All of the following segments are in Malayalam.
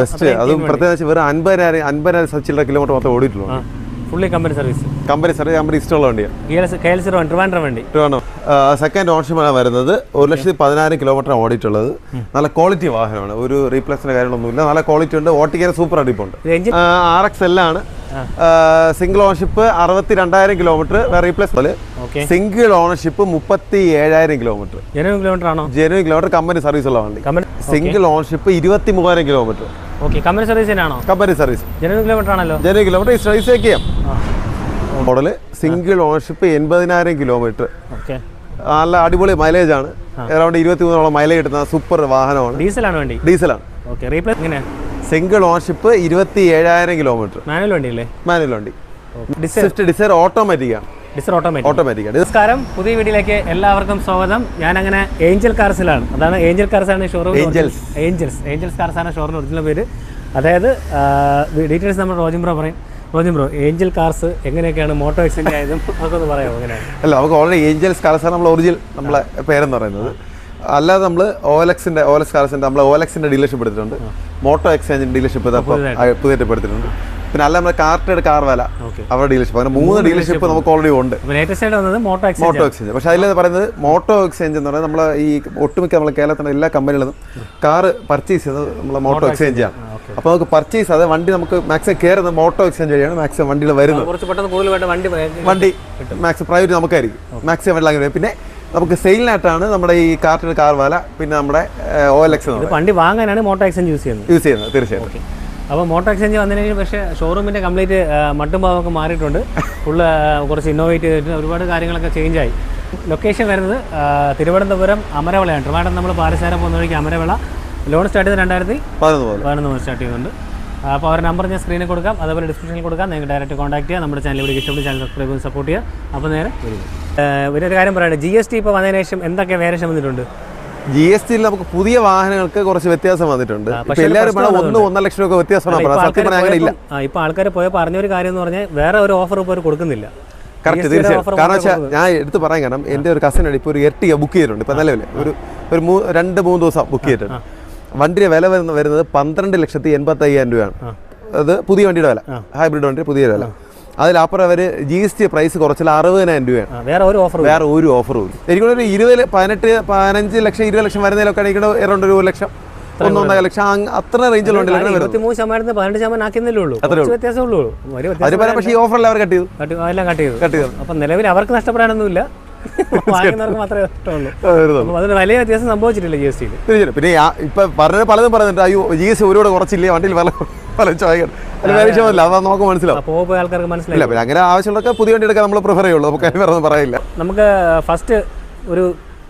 ബെസ്റ്റ്. അതും പ്രത്യേകിച്ച് വെറും അൻപതിനായിരം അൻപതിനായിരം ചില്ലറ കിലോമീറ്റർ മാത്രമേ ഓടിയിട്ടുള്ളൂ. Fully company service. Company service company ഇഷ്ടമുള്ള വണ്ടിയാണ് കെ എൽ സീറോ ട്രിവാൻഡ്രം വണ്ടി. സെക്കൻഡ് ഓൺഷിപ്പാണ് വരുന്നത്. ഒരു ലക്ഷത്തി പതിനായിരം കിലോമീറ്റർ ഓടിയിട്ടുള്ളത്. നല്ല ക്വാളിറ്റി വാഹനമാണ്. ഒരു റീപ്ലേസിന്റെ കാര്യങ്ങളൊന്നുമില്ല. നല്ല ക്വാളിറ്റി ഉണ്ട്. ഓട്ടിക്കാൻ സൂപ്പർ അടിപ്പുണ്ട് ആർ എക്സ് എല്ലാണ് സിംഗിൾ ഓണർഷിപ്പ് അറുപത്തി രണ്ടായിരം കിലോമീറ്റർ റീപ്ലേസ് സിംഗിൾ ഓണർഷിപ്പ് മുപ്പത്തി ഏഴായിരം കിലോമീറ്റർ ജനുവൻ കിലോമീറ്റർ ആണോ? ജനുവൻ കിലോമീറ്റർ കമ്പനി സർവീസ് ഉള്ള വണ്ടി. സിംഗിൾ ഓണർഷിപ്പ് ഇരുപത്തി മൂവായിരം kilometre okay company service company kilometre ആണല്ലോ കിലോമീറ്റർ ചെയ്യാം മോഡൽ സിംഗിൾ ഓണർഷിപ്പ് എൺപതിനായിരം കിലോമീറ്റർ ഓക്കെ. നല്ല അടിപൊളി മൈലേജ് ആണ്. അറൗണ്ട് ഇരുപത്തി മൂന്നോളം മൈലേജ് കിട്ടുന്ന സൂപ്പർ വാഹനമാണ്. ഡീസലാണ് വണ്ടി? ഡീസലാണ്. ഓക്കെ റീപ്ലേസ് ഇങ്ങനെ സിംഗിൾ ഓണർഷിപ്പ് ഇരുപത്തി ഏഴായിരം കിലോമീറ്റർ മാനുവൽ വണ്ടിയല്ലേ? മാനുവൽ വണ്ടി. ഡിസൈർ ഓട്ടോമാറ്റിക് ആണ്. Dzire automatic. നമസ്കാരം. പുതിയ വീഡിയോയിലേക്ക് എല്ലാവർക്കും സ്വാഗതം. ഞാൻ അങ്ങനെ ഏഞ്ചൽ കാർസിലാണ്. അതാണ് Angel കാർസാണ് showroom Angels. Angels. Angels Cars ആണ് ഷോറൂം ഒറിജിനൽ പേര്. അതായത് ഡീറ്റെയിൽസ് നമ്മൾ റോജിം ബ്രോ പറയും. റോജിം ബ്രോ ഏഞ്ചൽ കാർസ് എങ്ങനെയൊക്കെയാണ് മോട്ടോ എക്സിന്റെ ആയതും അതൊക്കെ ഒന്ന് പറയാമോ എങ്ങനെയാണ്? അല്ല നമുക്ക് ഓൾറെഡി ഏഞ്ചൽസ് കാർസാണ് നമ്മൾ ഒറിജിനൽ നമ്മളെ പേരെന്ന് പറയുന്നത്. അല്ലാതെ നമ്മൾ ഓലക്സിന്റെ ഓലക്സ് കാർസിന്റെ നമ്മൾ ഓലക്സിന്റെ ഡീലർഷിപ്പ് എടുത്തിട്ടുണ്ട്. മോട്ടോ എക്സ്ചേഞ്ചിന്റെ ഡീലർഷിപ്പ് പുതിയതായിട്ട് എടുത്തിട്ടുണ്ട്. പിന്നെ അല്ല നമ്മുടെ കാർട്ടേഡ് കാർ വില. അവരുടെ ഡീലർഷിപ്പ് അങ്ങനെ മൂന്ന് ഡീലർഷിപ്പ് നമുക്ക് ഓൾറെഡി ഉണ്ട്. മോട്ടോ എക്സ്ചേഞ്ച് പക്ഷേ അതിൽ പറയുന്നത് മോട്ടോ എക്സ്ചേഞ്ച് എന്ന് പറയുന്നത് നമ്മളെ ഈ ഒട്ടുമിക്ക നമ്മളെ കേരളത്തിലെ എല്ലാ കമ്പനികളിലും കാർ പർച്ചേസ് ചെയ്യുന്നത് നമ്മളെ മോട്ടോ എക്സ്ചേഞ്ച് ആണ്. അപ്പോൾ നമുക്ക് പർച്ചേസ് അതായത് വണ്ടി നമുക്ക് മാക്സിമം കയറുന്നത് മോട്ടോ എക്സ്ചേഞ്ച് വഴിയാണ് മാക്സിമം വണ്ടികൾ വരുന്നത്. കുറച്ച് പെട്ടെന്ന് കൂടുതൽ വണ്ടി വണ്ടി മാക്സിമം പ്രൈവറ്റ് നമുക്കായിരിക്കും. മാക്സിമം വണ്ടി അങ്ങനെ പിന്നെ നമുക്ക് സെയിലിനായിട്ടാണ് നമ്മുടെ ഈ കാർട്ടിന് കാർ വാല പിന്നെ നമ്മുടെ ഓ എൽ എക്സ് വണ്ടി വാങ്ങാനാണ് മോട്ടോ എക്സ്ചേഞ്ച് യൂസ് ചെയ്യുന്നത്. യൂസ് ചെയ്യുന്നത് തീർച്ചയായിട്ടും. അപ്പോൾ മോട്ടോ എക്സ്ചേഞ്ച് വന്നതിന് ശേഷം പക്ഷേ ഷോറൂമിന്റെ കംപ്ലീറ്റ് മട്ടും ഭാവമൊക്കെ മാറിയിട്ടുണ്ട്. ഫുള്ള് കുറച്ച് ഇന്നോവേറ്റ് ചെയ്തിട്ട് ഒരുപാട് കാര്യങ്ങളൊക്കെ ചേഞ്ച് ആയി. ലൊക്കേഷൻ വരുന്നത് തിരുവനന്തപുരം അമരവിളയാണ്. ട്രിവാൻഡ്രം നമ്മൾ പാലസാരം പോകുന്ന വഴിക്ക് അമരവിള. ലോൺ സ്റ്റാർട്ട് ചെയ്ത് രണ്ടായിരത്തി പതിനൊന്ന് മുതൽ സ്റ്റാർട്ട് ചെയ്യുന്നുണ്ട്. അപ്പോൾ അവരുടെ നമ്പർ ഞാൻ സ്ക്രീനിൽ കൊടുക്കാം. അതേപോലെ ഡിസ്ക്രിപ്ഷനിൽ കൊടുക്കാം. നിങ്ങൾക്ക് ഡയറക്റ്റ് കോൺടാക്ട് ചെയ്യാം. നമ്മുടെ ചാനൽ ഇവിടെ ഇഷ്ടപ്പെട്ട് ചാനൽ സബ്സ്ക്രൈബ് ചെയ്ത് സപ്പോർട്ട് ചെയ്യുക അപ്പോൾ നേരെ വരും. ഒരു കാര്യം പറയട്ടെ. ജി എസ് ടി ഇപ്പോൾ വന്നതിന് ശേഷം എന്തൊക്കെ വേറെ വന്നിട്ടുണ്ട്? ജി എസ് ടിയിൽ നമുക്ക് പുതിയ വാഹനങ്ങൾക്ക് കുറച്ച് വ്യത്യാസം വന്നിട്ടുണ്ട്. ഇപ്പൊ എല്ലാവരും ഒന്ന് ഒന്നര ലക്ഷം രൂപ വ്യത്യാസമാണ് സത്യം പറഞ്ഞാൽ അങ്ങനെ ഇല്ല ആ ഇപ്പോൾ പോയ പോയപ്പോൾ ഒരു കാര്യം എന്ന് പറഞ്ഞാൽ വേറെ ഒരു ഓഫർ ഇപ്പോൾ കൊടുക്കുന്നില്ല. കറക്റ്റ് തീർച്ചയായും. കാരണം വെച്ചാൽ ഞാൻ എടുത്ത് പറയാൻ കാരണം എന്റെ ഒരു കസിൻ ഇപ്പോൾ ഒരു എർട്ടിക ബുക്ക് ചെയ്തിട്ടുണ്ട് ഇപ്പം നിലവിൽ ഒരു ഒരു മൂ രണ്ട് മൂന്ന് ദിവസം ബുക്ക് ചെയ്തിട്ടുണ്ട്. വണ്ടിയുടെ വില വരുന്ന വരുന്നത് പന്ത്രണ്ട് ലക്ഷത്തി എൺപത്തി അയ്യായിരം രൂപയാണ് അത് പുതിയ വണ്ടിയുടെ വില. ഹൈബ്രിഡ് വണ്ടിയുടെ പുതിയ വില. അതിലപ്പുറം അവർ ജി എസ് ടി പ്രൈസ് കുറച്ചില്ല അറുപതിനായിരം രൂപയാണ്. വേറെ ഒരു ഓഫർ വേറെ ഒരു ഓഫറും ഇല്ല. എനിക്കൊരു ഒരു ഇരുപത് പതിനെട്ട് പതിനഞ്ച് ലക്ഷം ഇരുപത് ലക്ഷം വരുന്നതിലൊക്കെ എനിക്ക് എറൗണ്ട് ഒരു ലക്ഷം ഒന്നൊന്നര ലക്ഷം അത്ര റേഞ്ചിലുണ്ട് ശതമാനത്തിന് പതിനെട്ട് ശതമാനം ഉള്ളൂ. പക്ഷേ ഈ ഓഫറെല്ലാം അവർ കട്ട് ചെയ്തു. കട്ട് കട്ട് ചെയ്തു. കട്ട് ചെയ്തു അപ്പം നിലവിൽ അവർക്ക് നഷ്ടപ്പെടാനൊന്നുമില്ല. വാങ്ങുന്നവർക്ക് മാത്രമേ വരുന്നുള്ളൂ. അതിന് വലിയ വ്യത്യാസം സംഭവിച്ചിട്ടില്ല ജി എസ് ടിയിൽ തീർച്ചയായും പിന്നെ ഇപ്പൊ പറഞ്ഞത് പലതും പറയുന്നുണ്ട് അയ്യോ ജി എസ് ഒരുപാട് കുറച്ചില്ലേ? വണ്ടിയിൽ പല പല ചോദിക്കണം അതിന് വേറെ വിഷയമല്ല അത്. നമുക്ക് മനസ്സിലാവും. അപ്പോൾ ആൾക്കാർക്ക് മനസ്സിലായി. ഇല്ല പിന്നെ അങ്ങനെ ആവശ്യമുള്ളതൊക്കെ പുതിയ വണ്ടി എടുക്കാൻ നമ്മൾ പ്രിഫർ ചെയ്യുള്ളൂ. നമുക്ക് അതിന് വേറെ പറയില്ല. നമുക്ക് ഫസ്റ്റ് ഒരു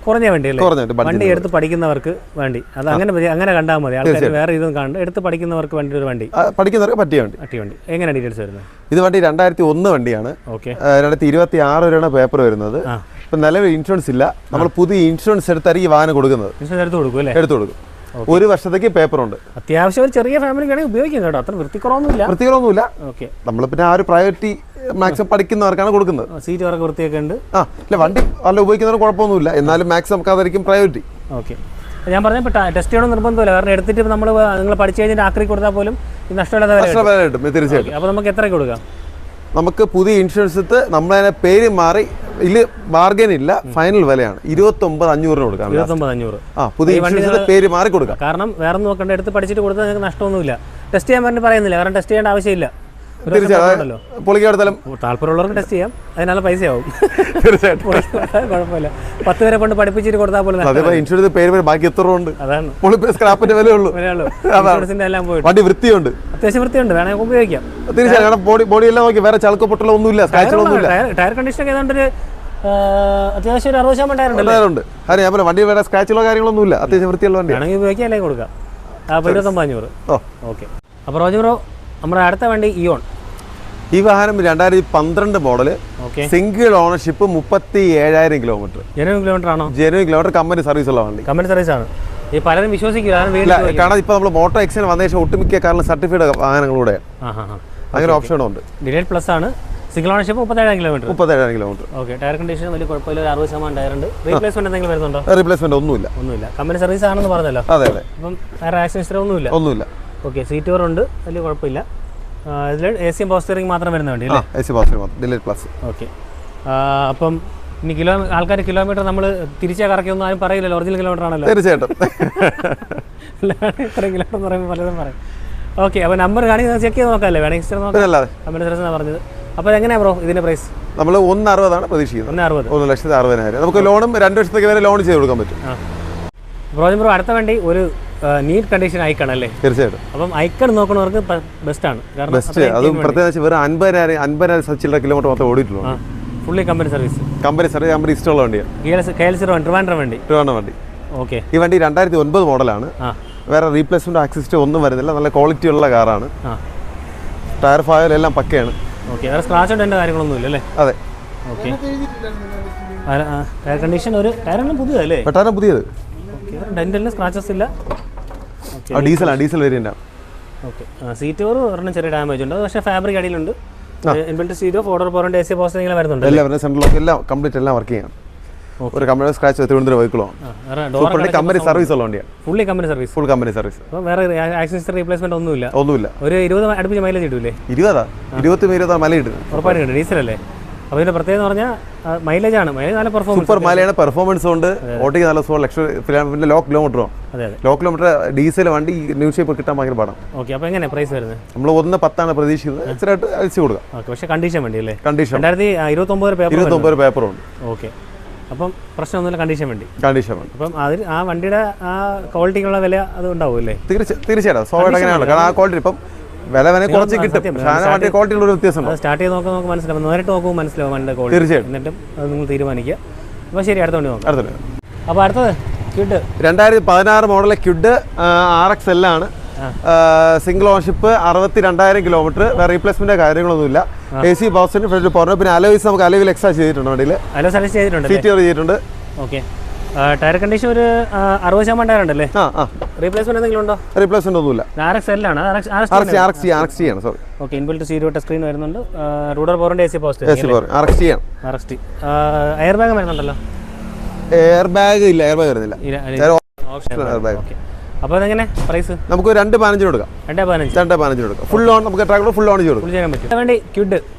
കുറഞ്ഞ വണ്ടിയല്ലേ വണ്ടി എടുത്ത് പഠിക്കുന്നവർക്ക് വേണ്ടി. അത് അങ്ങനെ അങ്ങനെ കണ്ടാൽ മതി. ആൾക്കാർ വേറെ ഇതും കണ്ട് എടുത്ത് പഠിക്കുന്നവർക്ക് വേണ്ടി ഒരു വണ്ടി. പഠിക്കുന്നവർക്ക് പറ്റിയ വണ്ടി. പറ്റിയ വണ്ടി. എങ്ങനെ ഡീറ്റെയിൽസ് വരുന്നത്? ഇത് വണ്ടി രണ്ടായിരത്തി ഒന്ന് വണ്ടിയാണ്. ഓക്കെ രണ്ടായിരത്തി ഇരുപത്തി ആറ് വരെയാണ് പേപ്പർ വരുന്നത്. ഇപ്പം നിലവിൽ ഇൻഷുറൻസ് ഇല്ല. നമ്മൾ പുതിയ ഇൻഷുറൻസ് എടുത്തായിരിക്കും വാഹനം കൊടുക്കുന്നത്. ഇൻഷുറൻസ് എടുത്ത് കൊടുക്കും അല്ലേ? എടുത്തു കൊടുക്കും. ഒരു വർഷത്തേക്ക് പേപ്പർ ഉണ്ട് അത്യാവശ്യം ഒരു ചെറിയ ഫാമിലിക്കാണെങ്കിൽ ഉപയോഗിക്കാം കേട്ടോ. അത്ര വൃത്തിക്കുറവൊന്നുമില്ല. വൃത്തികളൊന്നുമില്ല ഓക്കെ നമ്മൾ പിന്നെ ആ ഒരു പ്രയോറിറ്റി മാക്സിമം പഠിക്കുന്നവർക്കാണ് കൊടുക്കുന്നത്. സീറ്റ് വർക്ക് വൃത്തിയൊക്കെ ഉണ്ട്. ആ ഇല്ല വണ്ടി നല്ല ഉപയോഗിക്കുന്നവർക്ക് കുഴപ്പമൊന്നുമില്ല. എന്നാലും മാക്സിമം നമുക്ക് അതായിരിക്കും പ്രയോറിറ്റി ഓക്കെ ഞാൻ പറഞ്ഞ ടെസ്റ്റ് ചെയ്യണം നിർബന്ധമില്ല. കാരണം എടുത്തിട്ട് നമ്മൾ നിങ്ങൾ പഠിച്ചു കഴിഞ്ഞിട്ട് ആക്രി കൊടുത്താൽ പോലും കിട്ടും. തീർച്ചയായിട്ടും. അപ്പോൾ നമുക്ക് എത്ര കൊടുക്കാം? നമുക്ക് പുതിയ ഇൻഷുറൻസ് നമ്മളതിനെ പേര് മാറി ഇതിൽ ബാർഗൻ ഇല്ല ഫൈനൽ വിലയാണ്. ഇരുപത്തി ഒമ്പത് അഞ്ഞൂറിന് കൊടുക്കാം ഇരുപത്തൊമ്പത് അഞ്ഞൂറ്. ആ പുതിയ ഇൻഷുറൻസ് പേര് മാറി കൊടുക്കാം കാരണം വേറെ നോക്കണ്ട എടുത്ത് പഠിച്ചിട്ട് കൊടുത്താൽ നിങ്ങൾക്ക് നഷ്ടമൊന്നുമില്ല. ടെസ്റ്റ് ചെയ്യാൻ പറഞ്ഞിട്ട് പറയുന്നില്ല കാരണം ടെസ്റ്റ് ചെയ്യേണ്ട ആവശ്യമില്ല. ഒരു വർഷം ഉണ്ടല്ലോ. തീർച്ചയായും പൊളിക്കെടുത്താലും താല്പര്യമുള്ളവർക്ക് ടെസ്റ്റ് ചെയ്യാം. അതിനുള്ള പൈസയാവും തീർച്ചയായിട്ടും. കുഴപ്പമില്ല. പത്ത് പേരെ കൊണ്ട് പഠിപ്പിച്ചിട്ട് കൊടുത്താൽ പോലെ. അതേപോലെ ഇൻഷുറൻസ് പേര് പേര് ബാക്കി എത്ര ഉണ്ട്? അതാണ്. പൊളിപ്പേ സ്ക്രാപ്പിന്റെ വില ഉള്ളൂ ഇൻഷുറൻസിന്റെ എല്ലാം പോയിട്ട്. വണ്ടി വൃത്തിയുണ്ട്. അത്യാവശ്യം വൃത്തിയുണ്ട്. വേണമെങ്കിൽ ഉപയോഗിക്കാം. തീർച്ചയായും. കാരണം ബോഡി ബോഡി എല്ലാം നോക്കി വേറെ ചളുക്ക പൊട്ടലോ ഒന്നുമില്ല. സ്ക്രാച്ചുകളൊന്നുമില്ല ടയർ കണ്ടീഷൻ ഒക്കെ ഏതാണ്ട് ഒരു അത്യാവശ്യം ഒരു അറുപത് ശതമാനം ടയർ ഉണ്ട്. കാര്യം ഞാൻ പറയാം വണ്ടി വേറെ സ്ക്രാച്ചുകളോ കാര്യങ്ങളൊന്നുമില്ല അത്യാവശ്യം വൃത്തിയുള്ള വണ്ടി വേണമെങ്കിൽ ഉപയോഗിക്കാം അല്ലെങ്കിൽ കൊടുക്കാം. അപ്പോൾ ഇരുപത്തൊമ്പത് അഞ്ഞൂറ്. ഓ. ഓക്കെ. അപ്പോൾ റോജ് ബ്രോ നമ്മുടെ അടുത്ത വണ്ടി ഇയോൺ ഈ വാഹനം രണ്ടായിരത്തി പന്ത്രണ്ട് മോഡൽ സിംഗിൾ ഓണർഷിപ്പ് മുപ്പത്തി ഏഴായിരം കിലോമീറ്റർ ജനുവൻ കിലോമീറ്റർ ആണോ? ജനുവൻ കിലോമീറ്റർ കമ്പനി സർവീസ് ഉള്ള വണ്ടി. കമ്പനി സർവീസ് ആണ്. ഈ പലരും വിശ്വസിക്കില്ല കാരണം ഇപ്പൊ നമ്മൾ മോട്ടോ എക്സിന് വന്ന ശേഷം ഒട്ടുമിക്ക കാരണം സർട്ടിഫൈഡ് വാഹനങ്ങളുടെ അങ്ങനെ ഓപ്ഷനും ഉണ്ട്. ഡിലൈറ്റ് പ്ലസ് ആണ്. സിംഗിൾ ഓണർഷിപ്പ് മുപ്പത്തേഴായിരം കിലോമീറ്റർ മുപ്പത്തേഴായിരം കിലോമീറ്റർ ഓക്കെ ടയർ കണ്ടീഷൻ വലിയ കുഴപ്പമില്ല ഒരു അറുപത് ശതമാനം ടയർ ഉണ്ട്. റീപ്ലേസ്മെന്റ് എന്തെങ്കിലും വരുന്നുണ്ടോ? റീപ്ലേസ്മെന്റ് ഒന്നുമില്ല. ഒന്നുമില്ല. കമ്പനി സർവീസ് ആണെന്ന് പറഞ്ഞല്ലോ. അതെ അതെ. അപ്പം വേറെ ആക്സിഡൻസ് ഒന്നുമില്ല. ഒന്നുമില്ല. ഓക്കെ സീറ്റ് കവർ ഉണ്ട്. വലിയ കുഴപ്പമില്ല. ഇതിൽ എ സി പവർ സ്റ്റിയറിംഗ് മാത്രം വരുന്ന വണ്ടി എ സി മാത്രം. Delight plus okay. അപ്പം ഇനി കിലോ ആൾക്കാർ കിലോമീറ്റർ നമ്മൾ തിരിച്ചാ കറക്കിയൊന്നും ആരും പറയില്ലല്ലോ. ഒറിജിനൽ കിലോമീറ്റർ ആണല്ലോ. തീർച്ചയായിട്ടും. ഇത്ര കിലോമീറ്റർ പറയുമ്പോൾ പലതും പറയും. ഓക്കെ അപ്പോൾ നമ്പർ കാണിക്കുന്നത് ചെക്ക് ചെയ്ത് നോക്കാമല്ലേ വേണമെങ്കിൽ നോക്കാം. പറഞ്ഞത്. അപ്പോൾ എങ്ങനെയാണ് ബ്രോ ഇതിന്റെ പ്രൈസ് നമ്മൾ ഒന്ന് അറുപതാണ് പ്രതീക്ഷിക്കുന്നത്. ഒന്ന് അറുപത്. ഒന്ന് ലക്ഷത്തി അറുപതിനായിരം. നമുക്ക് ലോണും രണ്ട് ലക്ഷത്തേക്ക് വരെ ലോൺ ചെയ്ത് കൊടുക്കാൻ പറ്റും. ബ്രോജൻ ബ്രോ അടുത്ത വണ്ടി ഒരു നീറ്റ് കണ്ടീഷൻ ഐക്കൺ അല്ലേ തീർച്ചയായിട്ടും. അപ്പം ഐക്കൺ നോക്കണവർക്ക് ബെസ്റ്റ് ആണ് ബെസ്റ്റ് അതും പ്രത്യേകിച്ച് വെറും അൻപതിനായിരം അൻപതിനായിരം ചില്ലറ കിലോമീറ്റർ മാത്രം ഓടിയിട്ടുള്ളൂ. Fully company service company service company ഇഷ്ടമുള്ള വണ്ടിയാണ് കെ എൽ സീറോ ട്രിവാൻഡ്രം വണ്ടി. ട്രിവാൻഡ്രം വണ്ടി. ഓക്കെ ഈ വണ്ടി രണ്ടായിരത്തി ഒൻപത് മോഡലാണ് വേറെ റീപ്ലേസ്മെന്റ് ആക്സിസ്റ്റ് ഒന്നും വരുന്നില്ല. നല്ല ക്വാളിറ്റി ഉള്ള കാറാണ്. ടയർ ഫയൽ എല്ലാം പക്കയാണ്. ഓക്കെ വേറെ സ്ക്രാച്ച് എന്റെ കാര്യങ്ങളൊന്നും ഇല്ല അല്ലേ? അതെ. ഓക്കെ ടയർ കണ്ടീഷൻ ഒരു ടയറെല്ലാം പുതിയതല്ലേ? ടയർ പുതിയത്. ഓക്കെ ഡെന്റലിന് സ്ക്രാച്ചസ് ഇല്ല. ഡീസലാണ് ഡീസൽ വേരിയന്റാണ് ഓക്കെ സീറ്റ് കവർ ഒരെണ്ണം ചെറിയ ഡാമേജ് ഉണ്ട്. പക്ഷേ ഫാബ്രിക് അടിയിലുണ്ട്. ഇൻബിൽറ്റ് സീറ്റോ ഫോർഡർ പോറിന്റെ എ സി പോസ്റ്റ് വരുന്നുണ്ട് എല്ലാം വരുന്നത് സെൻട്രൽ ലോക്ക് എല്ലാം കംപ്ലീറ്റ് എല്ലാം വർക്ക് ചെയ്യാം. ഒരു കമ്പനി സ്ക്രാച്ച് തിരുവനന്തപുരം വെഹിക്കിളാണ് കമ്പനി സർവീസ് ഉള്ള വണ്ടിയാണ് fully company service full company service വേറെ ആക്സിസ് റീപ്ലേസ്മെന്റ് ഒന്നുമില്ല. ഒന്നുമില്ല. ഒരു ഇരുപത് അടുപ്പിച്ച് മൈലേജ് കിട്ടൂലേ ഇരുപതാ? ഇരുപത്തി ഇരുപതാ മല ഇടുന്നത്. ഉറപ്പായിട്ട് കിട്ടും ഡീസലല്ലേ? അപ്പോൾ ഇതിന്റെ പ്രത്യേകത എന്ന് പറഞ്ഞാൽ മൈലേജ് ആണ്. മൈലേജ് നല്ല പെർഫോമൻസ് സൂപ്പർ മലയാണ് പെർഫോമൻസ് ഉണ്ട്. ഓട്ടിക്ക് നല്ല സുഖം ലക്ഷം പിന്നെ ലോ കിലോമീറ്ററോ അതെ അതെ. ലോ കിലോമീറ്റർ ഡീസൽ വണ്ടി ന്യൂ ഷേപ്പ് കിട്ടാൻ ഭയങ്കര പാടാണ് ഓക്കെ അപ്പോൾ എങ്ങനെ പ്രൈസ് വരുന്നത്? നമ്മൾ ഒന്ന് പത്താണ് പ്രതീക്ഷിക്കുന്നത്. ഇച്ചിരായിട്ട് അയച്ചു കൊടുക്കാം. ഓക്കെ പക്ഷേ കണ്ടീഷൻ വേണ്ടി അല്ലേ? കണ്ടീഷൻ രണ്ടായിരത്തി ഇരുപത്തൊമ്പത് പേപ്പർ ഇരുപത്തൊമ്പത് പേപ്പറുണ്ട് ഓക്കെ അപ്പം പ്രശ്നമൊന്നുമില്ല കണ്ടീഷൻ വേണ്ടി. കണ്ടീഷൻ വേണ്ടി. അപ്പം അതിൽ ആ വണ്ടിയുടെ ആ ക്വാളിറ്റിക്കുള്ള വില അത് ഉണ്ടാവും അല്ലേ തീർച്ച തീർച്ചയായിട്ടും. സ്വാഭാവികം അങ്ങനെയാണ്. കാരണം ആ ക്വാളിറ്റി ഇപ്പം വില വില കുറച്ച് കിട്ടും. പക്ഷേ ആ വണ്ടി ക്വാളിറ്റിയുള്ള ഒരു വ്യത്യാസം സ്റ്റാർട്ട് ചെയ്ത് നോക്കാൻ നമുക്ക് മനസ്സിലാവും. നേരിട്ട് നോക്കുമ്പോൾ മനസ്സിലാവും വണ്ടിയുടെ ക്വാളിറ്റി എന്നിട്ടും അത് നിങ്ങൾ തീരുമാനിക്കുക. അപ്പോൾ ശരി അടുത്ത വണ്ടി നോക്കാം. അടുത്തത് അപ്പോൾ അടുത്തത് ക്യുഡ്. രണ്ടായിരത്തി പതിനാറ് മോഡലെ ക്യുഡ് ആർ എക്സ് എൽ ആണ്. സിംഗിൾ ഓൺഷിപ്പ് അറുപത്തി രണ്ടായിരം കിലോമീറ്റർ വേറെ റീപ്ലേസ്മെന്റ് കാര്യങ്ങളൊന്നുമില്ല. എ സി ബോസിന് ഫ്രണ്ട് പറഞ്ഞു പിന്നെ അലോയിസ് നമുക്ക് അലോയിൽ എക്സ്ട്രാ ചെയ്തിട്ടുണ്ട് വണ്ടിയിൽ ചെയ്തിട്ടുണ്ട് ചെയ്തിട്ടുണ്ട്. ഓക്കെ ടയർ കണ്ടീഷൻ ഒരു അറുപത് ശതമാനം ടയർ ഉണ്ടല്ലേ? ആ ആ. റീപ്ലേസ്മെന്റ് എന്തെങ്കിലും ഉണ്ടോ? റീപ്ലേസ്മെന്റ് ഒന്നുമില്ല. ചെയ്യാണ് sorry okay inbuilt touch screen വരുന്നുണ്ട്. റൂഡർ പോറിന്റെ A C A C four R X ആണ്. R X T air bag വരുന്നുണ്ടല്ലോ? എയർ ബാഗ് ഇല്ല എയർ ബാഗ് വരുന്നില്ല ഓപ്ഷൻ എയർ ബാഗ് ഓക്കെ അപ്പോൾ അതെങ്ങനെ പ്രൈസ് നമുക്ക് രണ്ട് പതിനഞ്ചിന് കൊടുക്കാം. രണ്ടേ പതിനഞ്ച്. രണ്ട് പതിനഞ്ചിന് കൊടുക്കാം. ഫുൾ ഓൺ നമുക്ക് ട്രാക്ടർ ഫുൾ ഓൺ ചെയ്ത് കൊടുക്കും.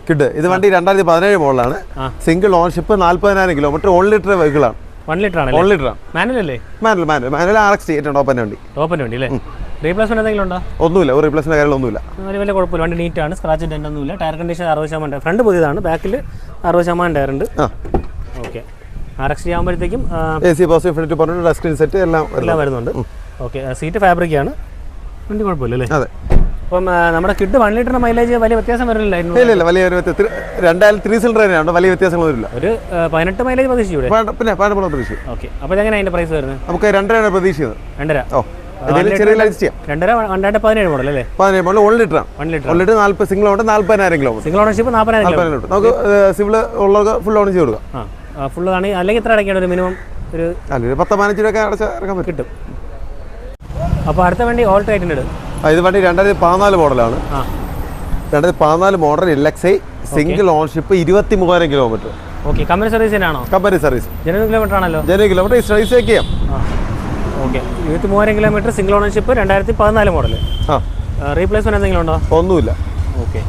ക്യുഡ് ഇത് വണ്ടി രണ്ടായിരത്തി പതിനേഴ് മോഡലാണ് സിംഗിൾ ഓൺഷിപ്പ് നാല്പതിനായിരം കിലോമീറ്റർ ഓൺ ലിറ്റർ വെഹിക്കിളാണ് വൺ ലിറ്റർ ആണല്ലേ? ഓൺ ലിറ്റർ ആണ്. മാനുവൽ അല്ലേ? Manual manual manual R X വണ്ടി. വണ്ടി അല്ലേ റീപ്ലേസ്മെന്റ് എന്തെങ്കിലും ഉണ്ടോ? ഒന്നുമില്ല. ഒരു റീപ്ലേസ്മെന്റ് കാര്യങ്ങളൊന്നുമില്ല വലിയ വലിയ കുഴപ്പമില്ല. വണ്ടി സ്ക്രാച്ച് ഒന്നുമില്ല. ടയർ കണ്ടീഷൻ അറുപത് ശതമാനം ഫ്രണ്ട് പുതിയതാണ്. ബാക്കിൽ അറുപത് ശതമാനം ടയർ ഉണ്ട്. ആ. ഓക്കെ ആർ എക്സ് ആകുമ്പോഴത്തേക്കും എ സി പോസിറ്റീവ് ഫ്രണ്ട് പറഞ്ഞിട്ട് ടച്ച് സ്ക്രീൻ സെറ്റ് എല്ലാം എല്ലാം വരുന്നുണ്ട്. വരുന്നുണ്ട്. ഓക്കെ സീറ്റ് ഫാബ്രിക് ആണ്. വണ്ടി കുഴപ്പമില്ല അല്ലേ? അതെ. അപ്പം നമ്മുടെ കിഡ് വൺ ലിറ്ററിന് മൈലേജ് വലിയ വ്യത്യാസം വരില്ലായിരുന്നു ഇല്ല ഇല്ല വലിയ ഒരു രണ്ടായാലും ത്രീ സിലിണ്ടർ തന്നെയാണ് വലിയ വ്യത്യാസങ്ങളൊന്നുമില്ല ഒരു ആ, പതിനെട്ട് മൈലേജ് പ്രതീക്ഷിച്ചൂടെ പിന്നെ പാടപ്പുള്ള പ്രതീക്ഷ ഓക്കെ. അപ്പോൾ എങ്ങനെ അതിന്റെ പ്രൈസ് വരുന്നത്? നമുക്ക് രണ്ടരയാണ് പ്രതീക്ഷിച്ചത്. രണ്ടര. ഓ സിംഗിൾ നാൽപ്പതിനായിരം കിലോ സിംഗിൾ ഓണർഷിപ്പ് ലിറ്റർ നമുക്ക് സിവിൽ ഉള്ളവർക്ക് ഫുൾ കൊടുക്കാം. ആണ്. അല്ലെങ്കിൽ എത്ര അടയ്ക്കേണ്ട ഒരു മിനിമം ഒരു അല്ല ഒരു പത്ത് പതിനഞ്ച് രൂപ പറ്റും. കിട്ടും. അപ്പോൾ അടുത്ത വണ്ടി ഓൾ ടൈറ്റിന്റെ ആ, ഇത് വണ്ടി രണ്ടായിരത്തി പതിനാല് മോഡലാണ് രണ്ടായിരത്തി പതിനാല് മോഡൽ ഇലക്സൈ സിംഗിൾ ഓൺഷിപ്പ് ഇരുപത്തി മൂവായിരം kilometre okay company service company kilometre ആണല്ലോ കിലോമീറ്റർ ചെയ്യാം ആ ഓക്കെ ഇരുപത്തി മൂവായിരം കിലോമീറ്റർ സിംഗിൾ ഓണർഷിപ്പ് രണ്ടായിരത്തി പതിനാല് മോഡൽ ആ റീപ്ലേസ്മെന്റ് എന്തെങ്കിലും ഉണ്ടോ ഒന്നുമില്ല ഓക്കെ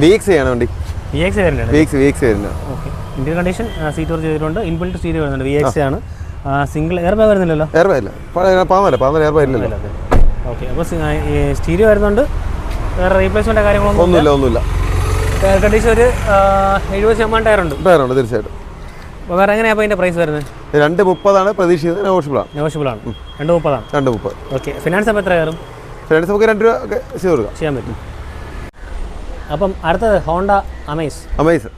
വി എക്സ് ചെയ്യണം വണ്ടി വി എക്സ് വരുന്നുണ്ട് വി എക്സ് വി എക്സ് വരുന്നത് okay Indian condition seat work ചെയ്തിട്ടുണ്ട് ഇൻബിൽറ്റ് സ്റ്റീരിയോ വരുന്നുണ്ട് വി എക്സ് ആണ് സിംഗിൾ എയർ ബാഗ് വരുന്നില്ലല്ലോ എയർ ബാഗ് ഇല്ല പാമല്ല എയർ ബാഗ് ഇല്ലല്ലോ ഓക്കെ അപ്പോൾ സ്റ്റീരിയോ വരുന്നുണ്ട്. വേറെ റീപ്ലേസ്മെന്റ് കാര്യങ്ങളൊന്നും ഒന്നുമില്ല ഒന്നുമില്ല. എയർ കണ്ടീഷൻ ഒരു എഴുപത് ശതമാനം ടയറുണ്ട് ടയറുണ്ട് തീർച്ചയായിട്ടും. അപ്പോൾ വേറെ എങ്ങനെയാണ് അപ്പോൾ അതിന്റെ പ്രൈസ് വരുന്നത്? രണ്ട് മുപ്പതാണ് പ്രതീക്ഷിക്കുന്നത് നെഗോഷ്യബിളാണ് നെഗോഷ്യബിൾ ആണ്. രണ്ട് മുപ്പതാണ്. രണ്ട് മുപ്പത്. ഓക്കെ ഫിനാൻസ് അപ്പോൾ എത്ര കയറും? ഫിനാൻസ് നമുക്ക് രണ്ട് രൂപ ഒക്കെ ചെയ്ത് കൊടുക്കാം. ചെയ്യാൻ പറ്റും. അപ്പം അടുത്തത് ഹോണ്ട അമേസ്. അമേസ്.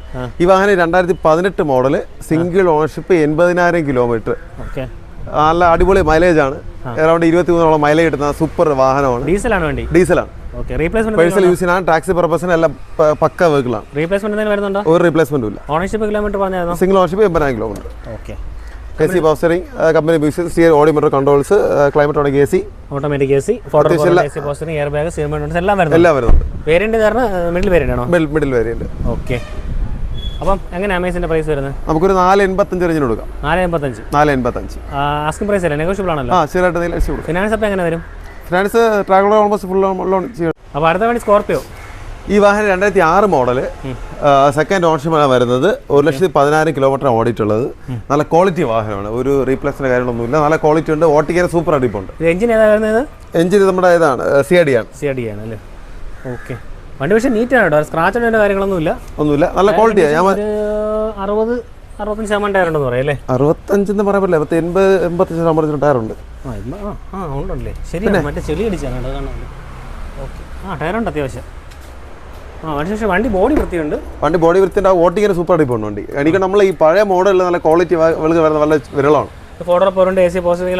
ഈ വാഹനം രണ്ടായിരത്തി പതിനെട്ട് മോഡൽ സിംഗിൾ ഓണർഷിപ്പ് എൺപതിനായിരം കിലോമീറ്റർ ഓക്കെ. നല്ല അടിപൊളി മൈലേജ് ആണ്. അറൗണ്ട് ഇരുപത്തി മൂന്നോളം മൈലേജ് കിട്ടുന്ന സൂപ്പർ വാഹനമാണ്. ഡീസലാണ് വേണ്ടി? ഡീസലാണ് ഓക്കെ റീപ്ലേസ്മെന്റ് പേഴ്സണൽ യൂസിനാണ് ടാക്സി പർപ്പസിന് എല്ലാം പ- പക്ക വെഹിക്കിളാണ് റീപ്ലേസ്മെന്റ് എന്തെങ്കിലും വരുന്നുണ്ടോ? ഒരു റീപ്ലേസ്മെന്റും ഇല്ല. Ownership kilometre പറഞ്ഞായിരുന്നോ? സിംഗിൾ ഓണർഷിപ്പ് എൺപതിനായിരം kilometre okay A C പവസ്റ്ററിംഗ് company music steer ഓഡിമീറ്റർ controls climate A C automatic A C photo A C posting air bag സീർമെന്റ് എല്ലാം വരുന്നുണ്ട്. എല്ലാം വരുന്നുണ്ട്. വേരിയന്റ് കാരണം മിഡിൽ വേരിയന്റ് ആണോ? മിഡിൽ മിഡിൽ വേരിയന്റ് ഓക്കെ അപ്പം എങ്ങനെ അമേസിന്റെ പ്രൈസ് വരുന്നത്? നമുക്കൊരു നാല് എൺപത്തഞ്ച് റേഞ്ചിന് കൊടുക്കാം. നാല് എൺപത്തഞ്ച്. നാല് എൺപത്തഞ്ച്. ആസ്കിംഗ് പ്രൈസ് അല്ലേ? നെഗോഷ്യബിൾ ആണല്ലോ. ആ ചെറുതായിട്ട് നെഗോഷ്യബിൾ ഫിനാൻസ് അപ്പം എങ്ങനെ വരും? Finance traveller almost full loan ചെയ്യും അപ്പോൾ അടുത്ത വണ്ടി സ്കോർപ്പിയോ ഈ വാഹനം രണ്ടായിരത്തി ആറ് മോഡൽ സെക്കൻഡ് ഓൺഷിപ്പാണ് വരുന്നത്. ഒരു ലക്ഷത്തി പതിനായിരം കിലോമീറ്റർ ഓടിയിട്ടുള്ളത്. നല്ല ക്വാളിറ്റി വാഹനമാണ്. ഒരു റീപ്ലേസിന്റെ കാര്യങ്ങളൊന്നുമില്ല. നല്ല ക്വാളിറ്റി ഉണ്ട്. ഓട്ടിക്കാൻ സൂപ്പർ അടിപ്പുണ്ട്. എഞ്ചിൻ ഏതാ വരുന്നത് എഞ്ചിൻ നമ്മുടെ ഇതാണ് സി ആണ്. സി ആണ് അല്ലേ? ഓക്കെ വണ്ടി പക്ഷേ നീറ്റാണ് കേട്ടോ. സ്ക്രാച്ച് ഉണ്ടോ കാര്യങ്ങളൊന്നും ഇല്ല ഒന്നുമില്ല. നല്ല ക്വാളിറ്റിയാണ് ഞാൻ അറുപത് അറുപത്തഞ്ച് ശതമാനം ടയർ ഉണ്ടെന്ന് പറയാം അല്ലേ? അറുപത്തഞ്ചെന്ന് പറയാൻ പറ്റില്ല. പത്ത് എൺപത് എൺപത്തഞ്ച് ശതമാനം ടയർ ഇമ്മ- ആ ഉണ്ടല്ലേ. ശരിയാണ്. മറ്റേ ചെളി അടിച്ചാണ് കേട്ടോ ഓക്കെ. ആ ടയർ ഉണ്ട് അത്യാവശ്യം. വണ്ടി ബോഡി വൃത്തിയുണ്ട്. വണ്ടി ബോഡി വൃത്തിയുണ്ട്. ആ ഓട്ടിങ്ങനെ സൂപ്പർ അടിപ്പുണ്ട് വണ്ടി. എനിക്ക് നമ്മൾ ഈ പഴയ മോഡലിൽ നല്ല ക്വാളിറ്റി വരുന്ന നല്ല വിരളമാണ് ഫോട്ടോ പോറുണ്ട് എ സി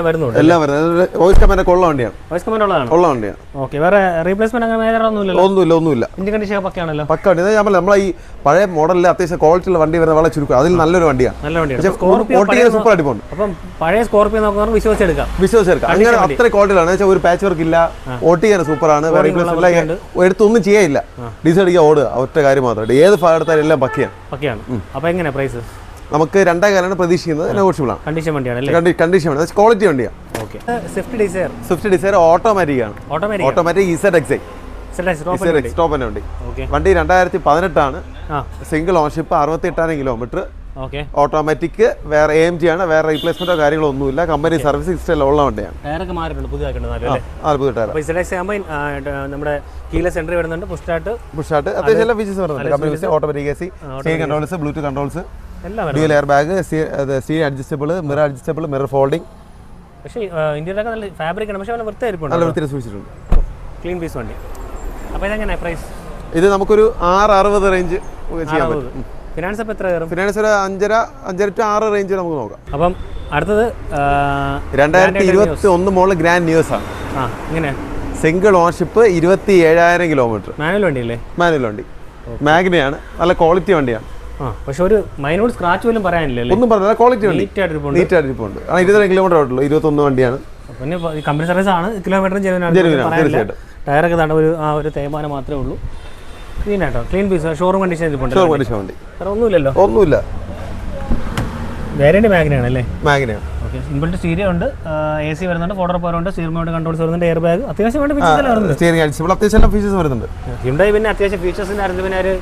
വരുന്നുണ്ട്? എല്ലാം വരുന്നത് വോയിസ് കമാൻഡ് ഉള്ള വണ്ടിയാണ്. വോയിസ് കമന്റ് ഉള്ളതാണ്. ഉള്ള വണ്ടിയാണ്. ഓക്കെ വേറെ റീപ്ലേസ്മെന്റ് അങ്ങനെ ഒന്നുമില്ല ഒന്നുമില്ല. ഇന്ത്യൻ കണ്ടീഷൻ പക്കാണല്ലോ പക്ക വണ്ടി. ഞാൻ പറഞ്ഞില്ല നമ്മളെ ഈ പഴയ മോഡലിൽ അത്യാവശ്യം ക്വാളിറ്റി ഉള്ള വണ്ടി വരുന്ന വളരെ ചുരുക്കം. അതിൽ നല്ലൊരു വണ്ടിയാണ്. നല്ല വണ്ടിയാണ്. സൂപ്പർ അപ്പം പഴയ വിശ്വസിച്ചെടുക്കാം. വിശ്വസിച്ചെടുക്കാം. അങ്ങനെ അത്ര ക്വാളിറ്റിയിലാണ് വെച്ചാൽ ഒരു പാച്ച് വർക്ക് ഇല്ല. ഓട്ടിക്കാൻ സൂപ്പറാണ് വേറെ. എടുത്തൊന്നും ചെയ്യാനില്ല. ഡീസൽ അടിക്കാൻ ഓടുക. ഒറ്റ കാര്യം മാത്രമായിട്ട് ഏത് ഭാഗം എടുത്താലും എല്ലാം പക്കയാണ്. പക്കയാണ്. അപ്പോൾ എങ്ങനെ പ്രൈസ് നമുക്ക് രണ്ടേ കാലാണ് പ്രതീക്ഷിക്കുന്നത്. നെഗോഷ്യബിൾ ആണ്. കണ്ടീഷൻ വണ്ടിയാണ് കണ്ടീഷൻ ആണ് ക്വാളിറ്റി വണ്ടിയാണ്. Okay. Swift Dzire Swift Dzire automatic ആണ്. Automatic automatic Z X stop X top വണ്ടി. ഓക്കെ. വണ്ടി രണ്ടായിരത്തി പതിനെട്ടാണ് സിംഗിൾ ഓണർഷിപ്പ് അറുപത്തി എട്ടായിരം കിലോമീറ്റർ ഓക്കെ. ഓട്ടോമാറ്റിക് വേറെ എം ജി ആണ്. വേറെ റീപ്ലേസ്മെന്റോ കാര്യങ്ങളോ ഒന്നുമില്ല. കമ്പനി സർവീസ് ഹിസ്റ്ററി ഉള്ള വണ്ടിയാണ്. ടയറൊക്കെ മാറിയിട്ടുണ്ട്. നമ്മുടെ കീലെസ് എൻട്രി വരുന്നുണ്ട്. പുഷ്ടായിട്ട് അത്യാവശ്യം എല്ലാ ഫീച്ചേഴ്സ് വരുന്നുണ്ട്. Company automatic A C controls Bluetooth controls dual air bag see adjustable mirror adjustable mirror folding പക്ഷേ ഇന്ത്യയിലൊക്കെ നല്ല ഫാബ്രിക് ആണ്. പക്ഷേ നല്ല വൃത്തിയായിരിപ്പുണ്ട് നല്ല വൃത്തിയിൽ സൂക്ഷിച്ചിട്ടുണ്ട്. ക്ലീൻ പീസ് വണ്ടി. അപ്പോൾ ഇതെങ്ങനെ പ്രൈസ് ഇത് നമുക്കൊരു ആറ് അറുപത് റേഞ്ച് ചെയ്യാൻ പറ്റും. ഫിനാൻസ് അപ്പോൾ എത്ര കയറും? ഫിനാൻസ് ഒരു അഞ്ചര അഞ്ചര ടു ആറ് റേഞ്ച് നമുക്ക് നോക്കാം. അപ്പം അടുത്തത് രണ്ടായിരത്തി ഇരുപത്തി ഒന്ന് മോളിൽ ഗ്രാൻഡ് ന്യൂസ് ആണ്. ആ ഇങ്ങനെ. സിംഗിൾ ഓൺഷിപ്പ് ഇരുപത്തി ഏഴായിരം കിലോമീറ്റർ മാനുവൽ വണ്ടിയല്ലേ? മാനുവൽ വണ്ടി. മാഗ്നയാണ് നല്ല ക്വാളിറ്റി വണ്ടിയാണ്. പക്ഷെ ഒരു മൈനോട് സ്ക്രാച്ച് പോലും പറയാനില്ലല്ലേ ഒന്നും പറഞ്ഞില്ല ക്വാളിറ്റി നീറ്റ് ആയിട്ട് ഇരിപ്പുണ്ട് നീറ്റ് ആയിട്ടുണ്ട് കിലോമീറ്റർ ആയിട്ടുള്ളൂ. ഇരുപത്തൊന്ന് വണ്ടിയാണ്. പിന്നെ കമ്പനി സർവീസ് ആണ്. കിലോമീറ്ററും പറയാനില്ല. ടയറൊക്കെ തണ്ട ഒരു ആ ഒരു തേയ്മാനം മാത്രമേ ഉള്ളൂ. ക്ലീൻ ആയിട്ടോ? ക്ലീൻ പീസ് ഷോറൂം കണ്ടീഷൻ ഇരിപ്പുണ്ട് ഷോറൂം കണ്ടീഷൻ വണ്ടി. ഒന്നുമില്ലല്ലോ. ഒന്നുമില്ല. വേറെ മാഗ്നയാണ് അല്ലേ മാഗ്നയാണ് ഓക്കെ ഇൻബിൾട്ട് സ്റ്റീരിയോ ഉണ്ട്. എ സി വരുന്നുണ്ട് ഫോട്ടോ പവർ ഉണ്ട് സ്റ്റീർമോട്ട് കൺട്രോൾസ് വരുന്നുണ്ട് എയർ ബാഗ് അത്യാവശ്യം വേണ്ട ഫീച്ചേഴ്സ് വരുന്നുണ്ട്. അത്യാവശ്യം എല്ലാ ഫീച്ചേഴ്സ് വരുന്നുണ്ട്. ഹിണ്ടായി പിന്നെ അത്യാവശ്യം ഫീച്ചേഴ്സിന്റെ കാര്യത്തിൽ പിന്നെ ഒരു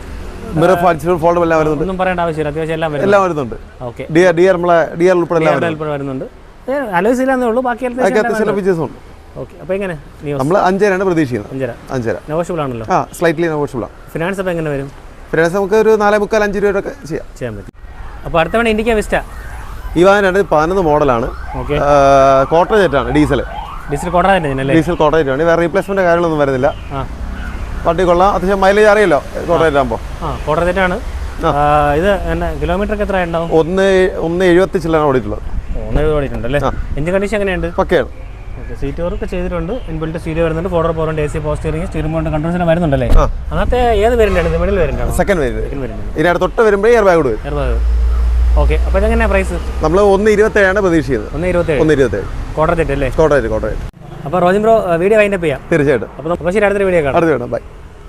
മിറർ അഡ്ജസ്റ്റബിൾ ഫോൾഡ് എല്ലാം വരുന്നുണ്ട്. ഒന്നും പറയേണ്ട ആവശ്യമില്ല. അത്യാവശ്യം എല്ലാം വരുന്നുണ്ട്. എല്ലാം വരുന്നുണ്ട്. ഓക്കെ. ഡിയർ ഡിയർ നമ്മളെ ഡിയർ ഉൾപ്പെടെ എല്ലാം വരുന്നുണ്ട്. അലോയ്സ് ഇല്ലാന്നേ ഉള്ളൂ. ബാക്കി എല്ലാ ഫീച്ചേഴ്സും ഉണ്ട്. ഓക്കെ. അപ്പോൾ എങ്ങനെ? നമ്മൾ അഞ്ചരയാണ് പ്രതീക്ഷിക്കുന്നത്. അഞ്ചര. അഞ്ചര. നെഗോഷ്യബിൾ ആണല്ലോ. ആ സ്ലൈറ്റ്ലി നെഗോഷ്യബിൾ ആണ്. ഫിനാൻസ് അപ്പോൾ എങ്ങനെ വരും? ഫിനാൻസ് നമുക്ക് ഒരു നാലേ മുക്കാൽ അഞ്ച് രൂപയൊക്കെ ചെയ്യാം. ചെയ്യാൻ പറ്റും. അപ്പോൾ അടുത്ത വേണം ഇൻഡിക്ക വിസ്റ്റ ഈ വാഹനം രണ്ടായിരത്തി പതിനൊന്ന് മോഡലാണ്. ഓക്കെ. കോട്ടർ ജെറ്റാണ് ഡീസൽ ഡീസൽ കോട്ടർ അല്ലേ ഡീസൽ കോട്ടർ ജെറ്റാണ് വേറെ റീപ്ലേസ്മെന്റ് കാര്യങ്ങളൊന്നും വരുന്നില്ല. വണ്ടി കൊള്ളാം. അത്യാവശ്യം മൈലേജ് അറിയല്ലോ. ജെറ്റ് ആകുമ്പോൾ ആ കോട്ട തെറ്റാണ് ഇത് എന്നാ കിലോമീറ്റർ എത്ര ഉണ്ടാവും ഒന്ന് ഒന്ന് എഴുപത്തി ചില്ലാണ് ഓടിയിട്ടുള്ളത്. ഒന്ന് ഓടിയിട്ടുണ്ട് അല്ലേ എഞ്ചിൻ കണ്ടീഷൻ എങ്ങനെയുണ്ട്? പക്കയാണ്. സീറ്റ് വർക്ക് ചെയ്തിട്ടുണ്ട്. ഇൻബിൽറ്റ് സ്റ്റീരിയോ വരുന്നുണ്ട്. ഫോർഡർ പോറുണ്ട് A C post steering steering കൊണ്ട് കൺട്രോൾസിന് വരുന്നുണ്ടല്ലേ? അന്നത്തെ ഏത് വരുന്നുണ്ട് മിഡിൽ വരുന്നുണ്ട് സെക്കൻഡ് വേരിയന്റ് ഇനി തൊട്ട് വരുമ്പോൾ ഇയർ ബാഗ് വരും ബാഗ് ഓക്കെ അപ്പോൾ ഇതെങ്ങനെയാണ് പ്രൈസ് നമ്മൾ ഒന്ന് ഇരുപത്തേഴാണ് പ്രതീക്ഷിക്കുന്നത്. ഒന്ന് ഇരുപത്തേഴ്. ഒന്ന് ഇരുപത്തേഴ്. കോട്ടയത്തേറ്റ് തെറ്റ് അല്ലേ കോട്ടയത്ത് ജെറ്റ് അപ്പോൾ റോജിൻ ബ്രോ വീഡിയോ വൈൻഡപ്പ് ചെയ്യാം. തീർച്ചയായിട്ടും. അപ്പോൾ ശരി അടുത്തൊരു വീഡിയോ കാണാം. അടുത്ത ബൈ